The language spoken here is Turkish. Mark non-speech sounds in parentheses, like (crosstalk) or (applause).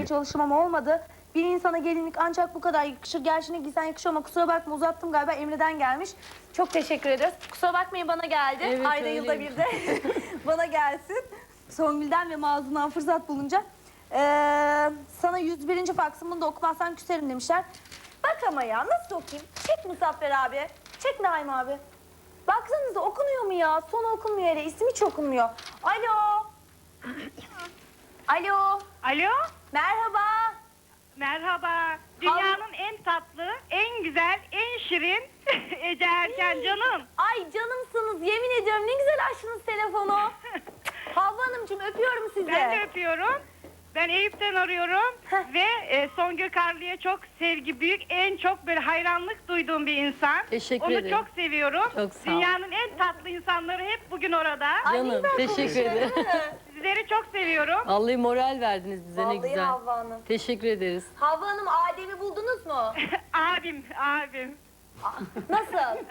yapmaya çalıştım ama olmadı. Bir insana gelinlik ancak bu kadar yakışır. Gerçi ne giysen yakışıyor ama kusura bakma uzattım galiba Emre'den gelmiş. Çok teşekkür ederiz. Kusura bakmayın bana geldi. Evet, Ayda yılda öyleymiş. bir de (laughs) bana gelsin. Songül'den ve Mazlum'dan fırsat bulunca. Ee, sana 101. faksım bunu da okumazsan küserim demişler. Bak ama ya nasıl okuyayım? Çek Muzaffer abi. Çek Naim abi. Baksanıza okunuyor mu ya? Sonu okunmuyor hele. İsim hiç okunmuyor. Alo. Alo. Alo, Merhaba. merhaba. Dünyanın en tatlı, en güzel, en şirin (laughs) Ece Erken canım. Ay canımsınız. Yemin ediyorum ne güzel açtınız telefonu. (laughs) Havva Hanımcığım öpüyorum sizi. Ben de öpüyorum. Ben Eyüp'ten arıyorum Heh. ve Songül Karlı'ya çok sevgi büyük, en çok böyle hayranlık duyduğum bir insan. Teşekkür Onu ederim. çok seviyorum. Çok sağ ol. Dünyanın en tatlı insanları hep bugün orada. Canım teşekkür ederim. Sizleri çok seviyorum. Vallahi moral verdiniz bize ne Vallahi güzel. Havva Hanım. Teşekkür ederiz. Havva Hanım Adem'i buldunuz mu? (laughs) abim, abim. Nasıl? (laughs)